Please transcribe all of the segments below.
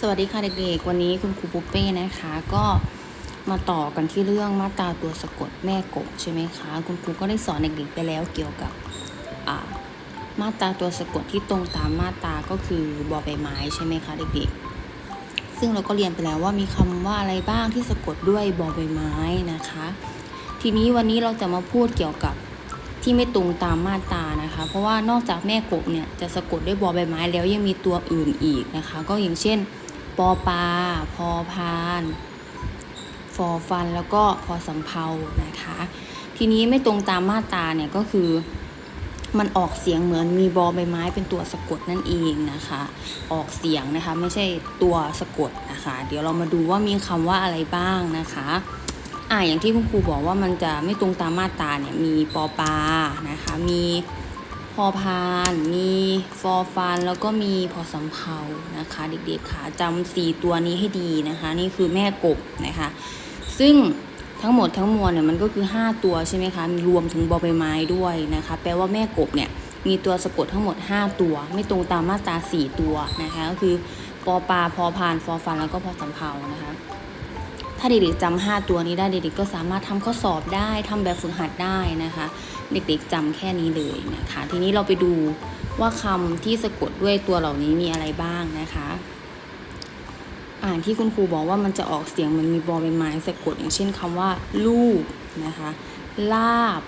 สวัสดีค่ะเด็กๆ วันนี้คุณครูปุ้เป้นะคะ ก็มาต่อกันที่เรื่องมาตราตัวสะกดแม่กบใช่ไหมคะ คุณครูก็ได้สอนเด็กๆไปแล้วเกี่ยวกับมาตราตัวสะกดที่ตรงตามมาตราก็คือบอใบไม้ใช่ไหมคะเด็กๆ ซึ่งเราก็เรียนไปแล้วว่ามีคำว่าอะไรบ้างที่สะกดด้วยบอใบไม้นะคะ ทีนี้วันนี้เราจะมาพูดเกี่ยวกับที่ไม่ตรงตามมาตรานะคะ เพราะว่านอกจากแม่กบเนี่ยจะสะกดด้วยบอใบไม้แล้วยังมีตัวอื่นอีกนะคะ ก็อย่างเช่น ปอปลาพอพานฟอฟันแล้วก็พอสำเพานะคะ ทีนี้ไม่ตรงตามมาตราเนี่ยก็คือ มันออกเสียงเหมือนมีบอใบไม้เป็นตัวสะกดนั่นเองนะคะ ออกเสียงนะคะไม่ใช่ตัวสะกดนะคะ เดี๋ยวเรามาดูว่ามีคำว่าอะไรบ้างนะคะอ่าอย่างที่คุณครูบอกว่ามันจะไม่ตรงตามมาตราเนี่ยมีปอปานะคะ มี พอพาน มีฟอฟันแล้วก็มีพอสำเพานะคะ เด็กๆค่ะจำสี่ตัวนี้ให้ดีนะคะ นี่คือแม่กบนะคะ ซึ่งทั้งหมดทั้งมวลเนี่ยมันก็คือ 5 ตัวใช่ไหมคะรวมถึงบอใบไม้ด้วยนะคะ แปลว่าแม่กบเนี่ยมีตัวสะกดทั้งหมด 5 ตัว ไม่ตรงตามมาตรา4ตัวนะคะ ก็คือปอปลาพอพานฟอฟันแล้วก็พอสำเพานะคะ ถ้าเด็กๆจำ5ตัวนี้ได้เด็กๆก็สามารถทำข้อสอบได้ทำแบบฝึกหัดได้นะคะ เด็กๆจำแค่นี้เลยนะคะทีนี้เราไปดูว่าคำที่สะกดด้วยตัวเหล่านี้มีอะไรบ้างนะคะ อ่านที่คุณครูบอกว่ามันจะออกเสียงมันมีบอใบไม้สะกดอย่างเช่นคำว่า ลูกนะคะลาบ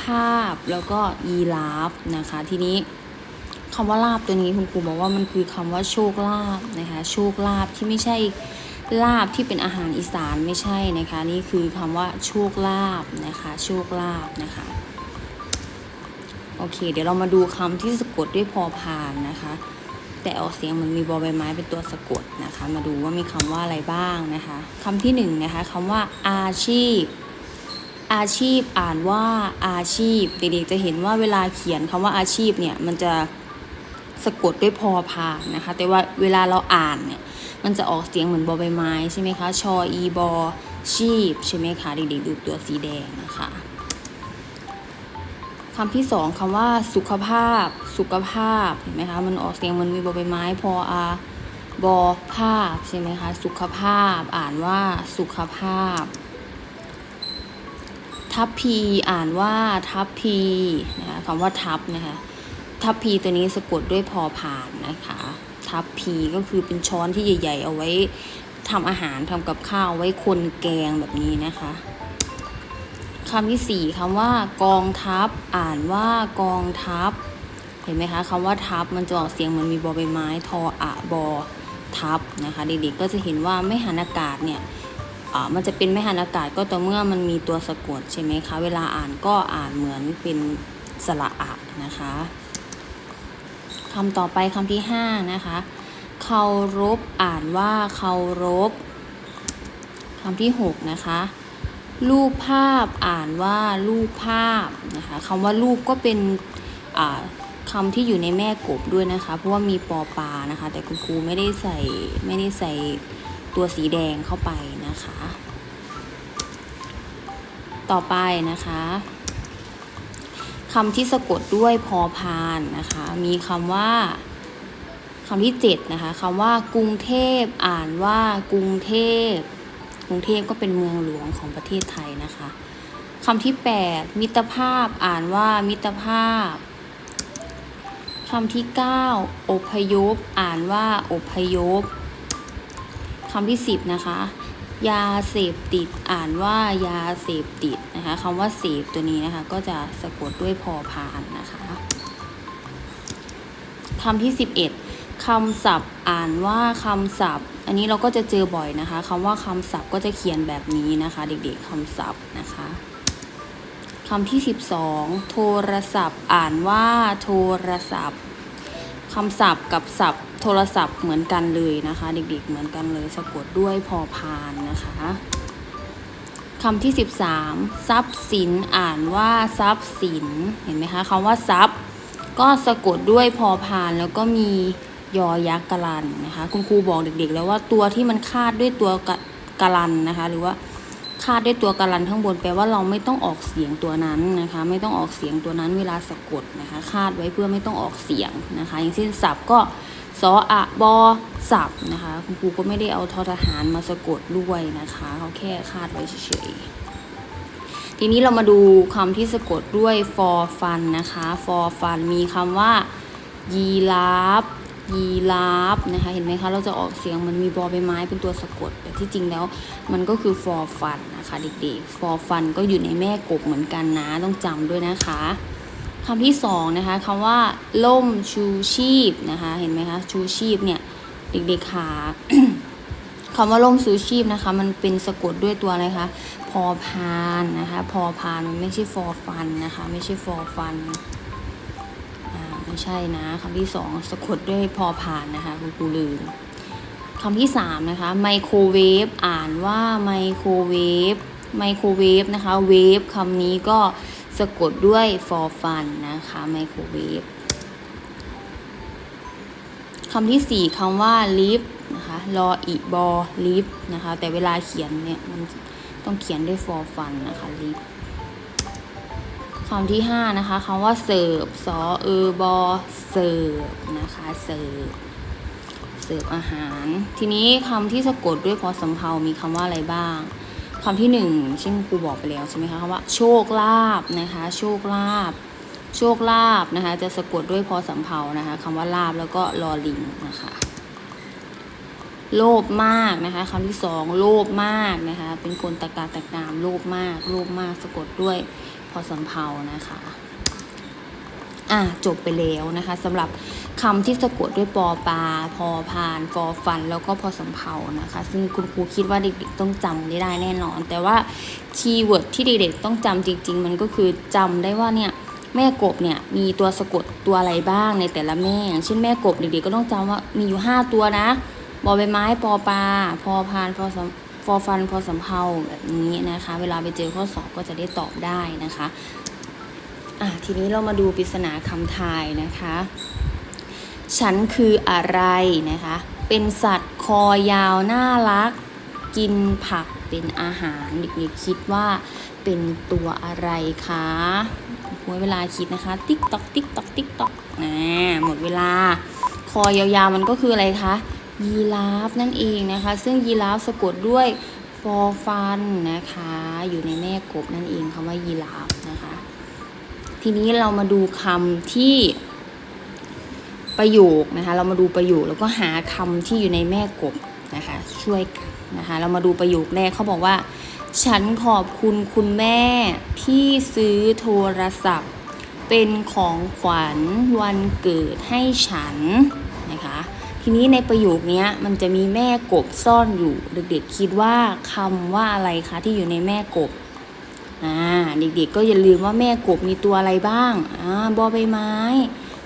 ภาพแล้วก็ยีราฟนะคะ ทีนี้คำว่าลาบตัวนี้คุณครูบอกว่ามันคือคำว่าโชคลาบนะคะ โชคลาบที่ไม่ใช่ ลาบที่เป็นอาหารอีสานไม่ใช่นะคะ นี่คือคำว่าโชคลาบนะคะ โชคลาบนะคะ โอเค เดี๋ยวเรามาดูคำที่สะกดด้วยพอพานนะคะ แต่ออกเสียงมันมีบอใบไม้เป็นตัวสะกดนะคะ มาดูว่ามีคำว่าอะไรบ้างนะคะคำที่หนึ่งนะคะคำว่าอาชีพ อาชีพอ่านว่าอาชีพเด็กๆจะเห็นว่าเวลาเขียนคำว่าอาชีพเนี่ยมันจะ สะกดด้วยพอพานนะคะ แต่ว่าเวลาเราอ่านเนี่ยมันจะออกเสียงเหมือนบอใบไม้ใช่ไหมคะชออีบอชีพใช่ไหมคะเด็กๆดูตัวสีแดงนะคะคำที่สองคำว่าสุขภาพ สุขภาพเห็นไหมคะมันออกเสียงมันมีบอใบไม้พออาบอภาพใช่ไหมคะสุขภาพ อ่านว่าสุขภาพ ทัพพีอ่านว่าทัพพีนะคะคำว่าทัพนะคะ ทัพพีตัวนี้สะกดด้วยพอผ่านนะคะ ทัพพีก็คือเป็นช้อนที่ใหญ่ ๆ เอาไว้ทำอาหารทำกับข้าวไว้คนแกงแบบนี้นะคะคำที่สี่คำว่ากองทัพอ่านว่ากองทัพเห็นไหมคะคำว่าทับมันจะออกเสียงเหมันมีบอใบไม้ทออะบอทับนะคะเด็กๆก็จะเห็นว่าไม่หันอากาศเนี่ยมันจะเป็นไม่หันอากาศก็ต่อเมื่อมันมีตัวสะกดใช่ไหมคะ เวลาอ่านก็อ่านเหมือนเป็นสระอะนะคะ คำต่อไปคำที่ห้านะคะเคารพอ่านว่าเคารพคำที่หกนะคะรูปภาพอ่านว่ารูปภาพนะคะคำว่ารูปก็เป็นคำที่อยู่ในแม่กบด้วยนะคะ เพราะว่ามีปอปานะคะ แต่คุณครูไม่ได้ใส่ไม่ได้ใส่ตัวสีแดงเข้าไปนะคะ ต่อไปนะคะ คำที่สะกดด้วยพอพานนะคะ มีคำว่าคำที่เจ็ดนะคะคำว่ากรุงเทพอ่านว่ากรุงเทพกรุงเทพก็เป็นเมืองหลวงของประเทศไทยนะคะคำที่แปดมิตรภาพอ่านว่ามิตรภาพคำที่ 9 อพยพ อ่านว่าอพยพคำที่ 10 นะคะ ยาเสพติดอ่านว่ายาเสพติดนะคะคำว่าเสพตัวนี้นะคะก็จะสะกดด้วยพอพานนะคะคำที่ 11คำศัพท์อ่านว่าคำศัพท์ อันนี้เราก็จะเจอบ่อยนะคะคำว่าคำศัพท์ก็จะเขียนแบบนี้นะคะ เด็กๆคำศัพท์นะคะคำที่ 12 โทรศัพท์ อ่านว่าโทรศัพท์คำศัพท์กับศัพท์ โทรศัพท์เหมือนกันเลยนะคะ เด็กๆเหมือนกันเลยสะกดด้วยพอพานนะคะคำที่ 13 ทรัพย์สินอ่านว่าทรัพย์สินเห็นไหมคะคำว่าทรัพย์ ก็สะกดด้วยพอพานแล้วก็มียอยักษ์กลันนะคะ คุณครูบอกเด็กๆ แล้วว่าตัวที่มันคาดด้วยตัวกะกะลันนะคะ หรือว่าคาดด้วยตัวการันข้างบนแปลว่าเราไม่ต้องออกเสียงตัวนั้นนะคะ ไม่ต้องออกเสียงตัวนั้นเวลาสะกดนะคะ คาดไว้เพื่อไม่ต้องออกเสียงนะคะ อย่างเช่นศัพท์ก็ สออะบอศัพท์นะคะ คุณครูก็ไม่ได้เอาทอทหารมาสะกดด้วยนะคะเขาแค่คาดไว้เฉยๆทีนี้เรามาดูคำที่สะกดด้วย for fun นะคะ for fun มีคำว่า ยีราฟยีราฟนะคะ เห็นไหมคะ เราจะออกเสียงมันมีบอใบไม้เป็นตัวสะกด แต่ที่จริงแล้วมันก็คือ for fun นะคะ เด็กๆ for fun ก็อยู่ในแม่กบเหมือนกันนะ ต้องจำด้วยนะคะ คำที่สองนะคะคำว่าล่มชูชีพนะคะเห็นไหมคะชูชีพเนี่ยเด็กๆขาคำว่าล่มชูชีพนะคะ มันเป็นสะกดด้วยตัวอะไรคะพอพานนะคะ พอพานมันไม่ใช่ for fun นะคะ ไม่ใช่ for fun อ่าไม่ใช่นะคำที่สองสะกดด้วยพอผ่านนะคะคุณครูลืมคำที่สามนะคะไมโครเวฟอ่านว่าไมโครเวฟไมโครเวฟนะคะเวฟคำนี้ก็ สะกดด้วย for fun นะคะไมโครเวฟคำที่สี่คำว่า lift นะคะรออีบอ lift นะคะ แต่เวลาเขียนเนี่ยมันต้องเขียนด้วย for fun นะคะ lift คำที่ห้านะคะคำว่าเสิร์ฟสอเออบอเสิร์ฟนะคะเสิร์ฟเสิร์ฟอาหาร ทีนี้คำที่สะกดด้วยพอสำเพามีคำว่าอะไรบ้าง คำที่หนึ่งเช่นครูบอกไปแล้วใช่ไหมคะคำว่าโชคลาภนะคะ โชคลาภโชคลาภนะคะ จะสะกดด้วยพอสำเพานะคะคำว่าลาบแล้วก็ลอลิงนะคะโลภมากนะคะคำที่สองโลภมากนะคะ เป็นคนตะการตะกามโลภมากโลภมากสะกดด้วยพอสำเพานะคะ อะจบไปแล้วนะคะสำหรับคำที่สะกดด้วยปอปลาพอพานฟอฟัน แล้วก็พอสำเพานะคะ ซึ่งคุณครูคิดว่าเด็กๆต้องจำได้ได้แน่นอน แต่ว่าคีย์เวิร์ดที่เด็กๆต้องจำจริง ๆ มันก็คือจำได้ว่าเนี่ยแม่กบเนี่ยมีตัวสะกดตัวอะไรบ้างในแต่ละแม่อย่างเช่นแม่กบเด็กๆก็ต้องจำว่ามีอยู่ 5 ตัวนะบอใบไม้ปอปลาพอพานพอสำฟอฟันพอสำเพาแบบนี้นะคะ เวลาไปเจอข้อสอบก็จะได้ตอบได้นะคะ อะทีนี้เรามาดูปริศนาคำทายนะคะ ฉันคืออะไรนะคะ เป็นสัตว์คอยาวน่ารัก กินผักเป็นอาหารเด็กๆคิดว่าเป็นตัวอะไรคะหมดเวลาคิดนะคะ ติ๊กตอกติ๊กตอกติ๊กตอกนะหมดเวลา คอยาวๆมันก็คืออะไรคะยีราฟนั่นเองนะคะ ซึ่งยีราฟสะกดด้วยฟอฟันนะคะ อยู่ในแม่กบนั่นเองคำว่ายีราฟ ทีนี้เรามาดูคำที่ประโยคนะคะ เรามาดูประโยคแล้วก็หาคำที่อยู่ในแม่กบนะคะ ช่วยกันนะคะ เรามาดูประโยคแรกเขาบอกว่า ฉันขอบคุณคุณแม่ที่ซื้อโทรศัพท์ เป็นของขวัญวันเกิดให้ฉันนะคะทีนี้ในประโยคนี้มันจะมีแม่กบซ่อนอยู่ เด็กๆคิดว่าคำว่าอะไรคะที่อยู่ในแม่กบ อ่าเด็กๆก็อย่าลืมว่าแม่กบมีตัวอะไรบ้างอ่าบอใบไม้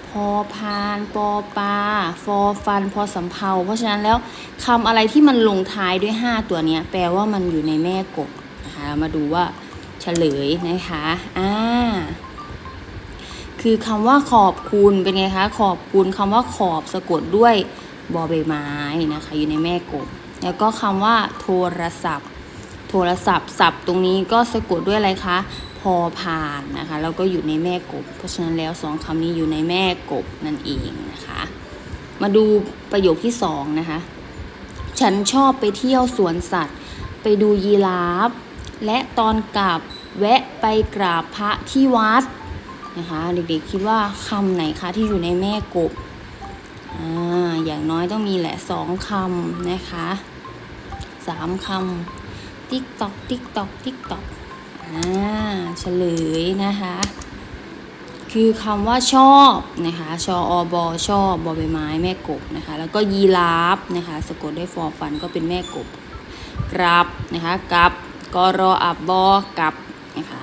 พอพานปอปลาฟอฟัน พอสำเพาเพราะฉะนั้นแล้วคำอะไรที่มันลงท้ายด้วย 5 ตัวเนี้ยแปลว่ามันอยู่ในแม่กบนะคะมาดูว่าเฉลยนะคะอ่าคือคำว่าขอบคุณเป็นไงคะขอบคุณคำว่าขอบสะกดด้วยบอใบไม้นะคะอยู่ในแม่กบ แล้วก็คำว่าโทรศัพท์ โทรศัพท์ศัพท์ตรงนี้ก็สะกดด้วยอะไรคะ พอผ่านนะคะแล้วก็อยู่ในแม่กบ เพราะฉะนั้นแล้วสองคำนี้อยู่ในแม่กบนั่นเองนะคะ มาดูประโยคที่สองนะคะ ฉันชอบไปเที่ยวสวนสัตว์ ไปดูยีราฟ และตอนกลับแวะไปกราบพระที่วัดนะคะเด็กๆคิดว่าคำไหนคะที่อยู่ในแม่กบอ่าอย่างน้อยต้องมีแหละสองคำนะคะสามคำ ติ๊กตอกติ๊กตอกติ๊กตอกอ่าเฉลยนะคะ คือคำว่าชอบนะคะชออบอชอบบอใบไม้แม่กบนะคะ แล้วก็ยีราฟนะคะสะกดด้วยฟอฟันก็เป็นแม่กบกรับนะคะกับกรออับบอกลับนะคะ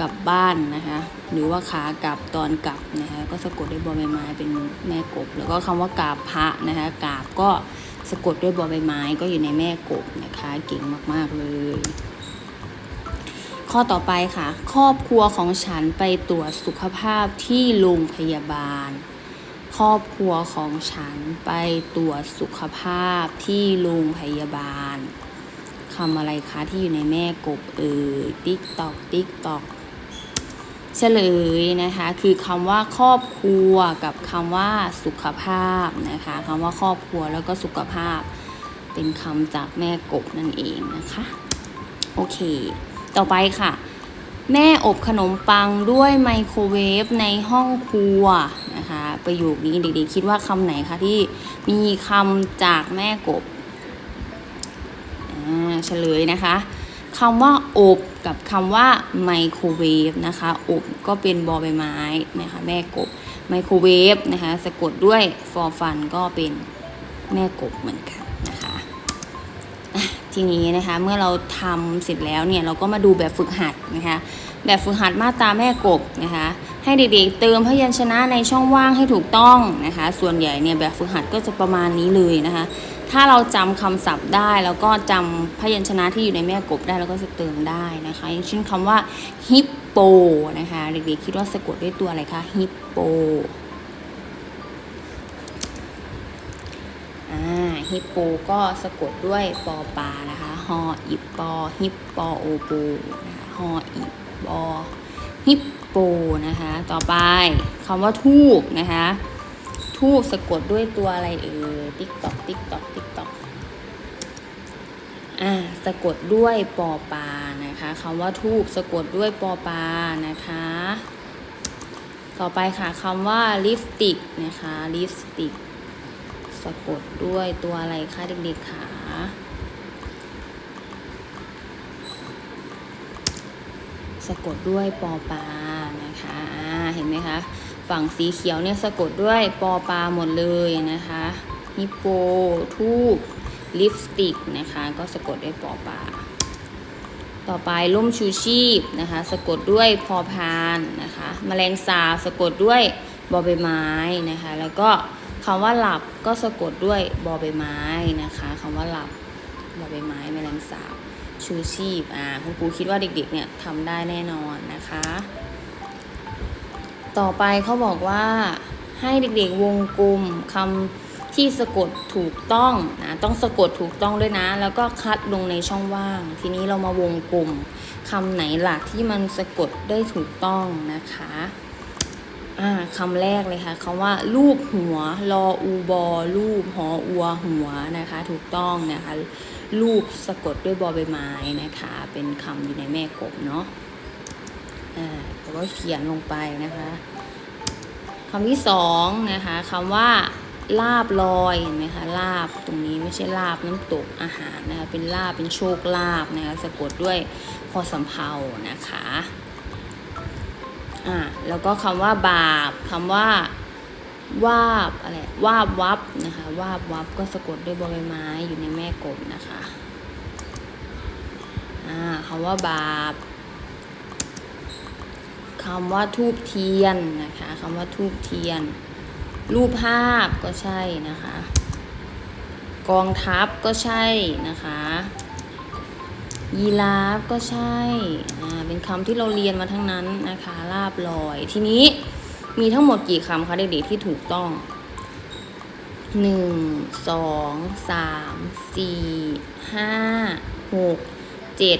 กลับบ้านนะคะหรือว่าขากลับตอนกลับนะคะก็สะกดด้วยบอใบไม้เป็นแม่กบ แล้วก็คำว่ากาบพระนะคะกาบก็ สะกดด้วยบอใบไม้ก็อยู่ในแม่กบนะคะ เก่งมากๆเลย ข้อต่อไปค่ะ ครอบครัวของฉันไปตรวจสุขภาพที่โรงพยาบาล ครอบครัวของฉันไปตรวจสุขภาพที่โรงพยาบาลคำอะไรคะที่อยู่ในแม่กบเอ่ยติ๊กตอกติ๊กตอก เฉลยนะคะคือคำว่าครอบครัวกับคำว่าสุขภาพนะคะคำว่าครอบครัวแล้วก็สุขภาพ เป็นคำจากแม่กบนั่นเองนะคะโอเค ต่อไปค่ะ แม่อบขนมปังด้วยไมโครเวฟในห้องครัวนะคะประโยคนี้เด็กๆคิดว่าคำไหนคะที่มีคำจากแม่กบอ่าเฉลยนะคะ คำว่าอบกับคำว่าไมโครเวฟนะคะอบก็เป็นบอใบไม้นะคะแม่กบไมโครเวฟนะคะสะกดด้วยฟอร์ฟันก็เป็นแม่กบเหมือนกันนะคะทีนี้นะคะเมื่อเราทำเสร็จแล้วเนี่ยเราก็มาดูแบบฝึกหัดนะคะแบบฝึกหัดมาตราแม่กบนะคะให้เด็กๆเติมพยัญชนะในช่องว่างให้ถูกต้องนะคะส่วนใหญ่เนี่ยแบบฝึกหัดก็จะประมาณนี้เลยนะคะ ถ้าเราจำคำศัพท์ได้ แล้วก็จำพยัญชนะที่อยู่ในแม่กบได้เราก็จะเติมได้นะคะอย่างเช่นคำว่าฮิปโปนะคะเด็กๆคิดว่าสะกดด้วยตัวอะไรคะฮิปโปฮิปโปก็สะกดด้วยปอปานะคะฮออิปอฮิปปอโอโปนะคะฮออิปอฮิปโปนะคะ ต่อไปคำว่าทูบนะคะ ทูบสะกดด้วยตัวอะไรเอ่ยติ๊กตอกติ๊กตอกติ๊กตอกอ่าสะกดด้วยปอปานะคะคำว่าทูบสะกดด้วยปอปานะคะ ต่อไปค่ะคำว่าลิปสติกนะคะลิปสติกสะกดด้วยตัวอะไรคะเด็กๆขาสะกดด้วยปอปานะคะอ่าเห็นไหมคะ ฝั่งสีเขียวเนี่ยสะกดด้วยปอปลาหมดเลยนะคะฮิปโปทูบลิปสติกนะคะ ก็สะกดด้วยปอปลาต่อไปล่มชูชีพนะคะ สะกดด้วยพอพานนะคะแมลงสาบสะกดด้วยบอใบไม้นะคะ แล้วก็คำว่าหลับก็สะกดด้วยบอใบไม้นะคะคำว่าหลับบอใบไม้แมลงสาบชูชีพอ่าคุณครูคิดว่าเด็กๆเนี่ยทำได้แน่นอนนะคะ ต่อไปเขาบอกว่าให้เด็กๆวงกลมคำที่สะกดถูกต้องนะต้องสะกดถูกต้องด้วยนะ แล้วก็คัดลงในช่องว่าง ทีนี้เรามาวงกลมคำไหนหล่ะที่มันสะกดได้ถูกต้องนะคะอ่าคำแรกเลยค่ะคำว่ารูปหัวรออูบอรูปหออัวหัวนะคะ ถูกต้องนะคะรูปสะกดด้วยบอใบไม้นะคะ เป็นคำอยู่ในแม่กบเนาะอ่า แต่ว่าเขียนลงไปนะคะคำที่สองนะคะคำว่าลาบลอยเห็นไหมคะลาบตรงนี้ไม่ใช่ลาบน้ำตกอาหารนะคะเป็นลาบเป็นโชคลาบนะคะสะกดด้วยพอสำเพานะคะอ่าแล้วก็คำว่าบาปคำว่าวาบอะไรวาบวับนะคะวาบวับก็สะกดด้วยบใบไม้อยู่ในแม่กบนะคะอ่าคำว่าบาป คำว่าทูบเทียนนะคะคำว่าทูบเทียน รูปภาพก็ใช่นะคะ กองทัพก็ใช่นะคะ ยีราฟก็ใช่เป็นคำที่เราเรียนมาทั้งนั้นนะคะลาบลอย ทีนี้มีทั้งหมดกี่คำคะเด็กๆที่ถูกต้องหนึ่งสองสามสี่ห้าหกเจ็ด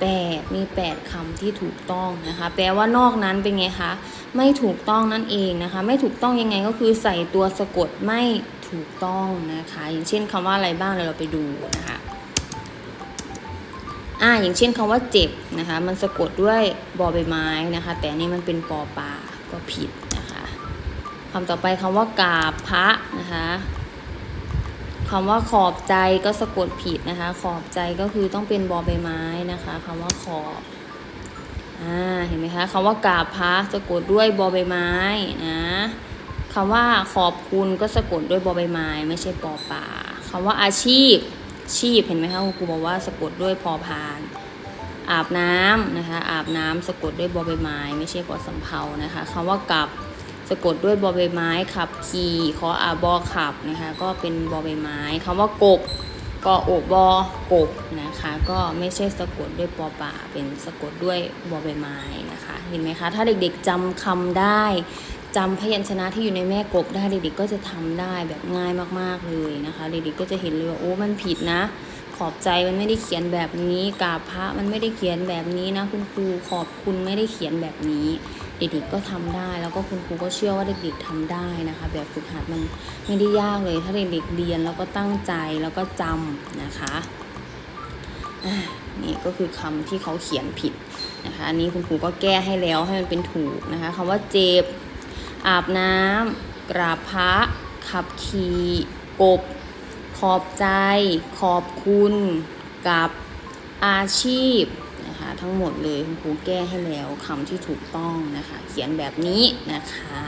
แปดมีแปดคำที่ถูกต้องนะคะ แปลว่านอกนั้นเป็นไงคะไม่ถูกต้องนั่นเองนะคะ ไม่ถูกต้องยังไงก็คือใส่ตัวสะกดไม่ถูกต้องนะคะ อย่างเช่นคำว่าอะไรบ้างเดี๋ยวเราไปดูนะคะอ่าอย่างเช่นคำว่าเจ็บนะคะ มันสะกดด้วยบอใบไม้นะคะ แต่นี่มันเป็นปอปลาก็ผิดนะคะคำต่อไปคำว่ากาบพระนะคะคำว่าขอบใจก็สะกดผิดนะคะ ขอบใจก็คือต้องเป็นบอใบไม้ นะคะคำว่าขอบอ่าเห็นไหมคะคำว่ากราบพระสะกดด้วยบอใบไม้นะคำว่าขอบคุณก็สะกดด้วยบอใบไม้ ไม่ใช่ปอป่าคำว่าอาชีพชีพเห็นไหมคะครูบอกว่าสะกดด้วยพอพาน อาบน้ำนะคะอาบน้ำสะกดด้วยบอใบไม้ ไม่ใช่ปอสำเพานะคะคำว่ากับสะกดด้วยบอใบไม้ขับขี่ขออาบอขับนะคะก็เป็นบอใบไม้คำว่ากบ ก็โอบอกบนะคะ ก็ไม่ใช่สะกดด้วยปอป่าเป็นสะกดด้วยบอใบไม้นะคะ เห็นไหมคะ ถ้าเด็กๆจำคำได้จำพยัญชนะที่อยู่ในแม่กบได้เด็กๆก็จะทำได้แบบง่ายมากๆเลยนะคะ เด็กๆก็จะเห็นเลยว่าโอ้มันผิดนะ ขอบใจมันไม่ได้เขียนแบบนี้กราพระมันไม่ได้เขียนแบบนี้นะ คุณครูขอบคุณไม่ได้เขียนแบบนี้ เด็กๆก็ทำได้ แล้วก็คุณครูก็เชื่อว่าเด็กๆทำได้นะคะ แบบฝึกหัดมันไม่ได้ยากเลย ถ้าเด็กๆเรียนแล้วก็ตั้งใจแล้วก็จำนะคะนี่ก็คือคำที่เขาเขียนผิดนะคะอันนี้คุณครูก็แก้ให้แล้วให้มันเป็นถูกนะคะคำว่าเจ็บอาบน้ำกราบพระขับขี่กบ อบใจ ขอบคุณกับอาชีพนะคะทั้งหมดเลยคุณครูแก้ให้แล้วคำที่ถูกต้องนะคะ เขียนแบบนี้นะคะ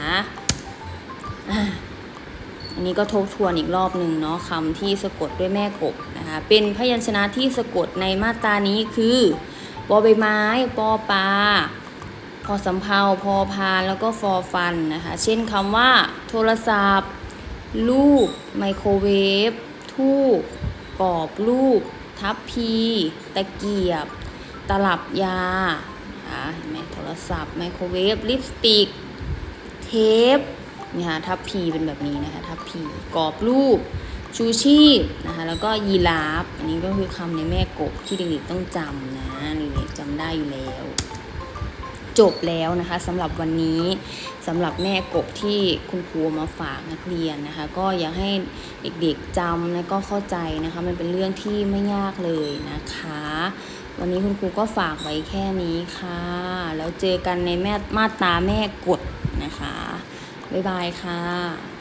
อันนี้ก็ทบทวนอีกรอบหนึ่งเนาะคำที่สะกดด้วยแม่กบนะคะเป็นพยัญชนะที่สะกดในมาตรานี้คือบอใบไม้ปอปลาพอสำเพาพอพานแล้วก็ฟอฟันนะคะ เช่นคำว่า โทรศัพท์ลูกไมโครเวฟ ทูบกรอบลูกทัพพี ตะเกียบ ตลับยานะคะเห็นไหมโทรศัพท์ ไมโครเวฟ ลิปสติก เทปนี่ค่ะทัพพีเป็นแบบนี้นะคะ ทัพพีกรอบรูป ชูชีพนะคะ แล้วก็ยีราฟ อันนี้ก็คือคำในแม่กบที่เด็กๆต้องจำนะเด็กๆจำได้อยู่แล้ว จบแล้วนะคะสำหรับวันนี้สำหรับแม่กบที่คุณครูมาฝากนักเรียนนะคะ ก็อยากให้เด็กๆจำและก็เข้าใจนะคะ มันเป็นเรื่องที่ไม่ยากเลยนะคะ วันนี้คุณครูก็ฝากไว้แค่นี้ค่ะ แล้วเจอกันในแม่มาตาแม่กดนะคะ บ๊ายบายค่ะ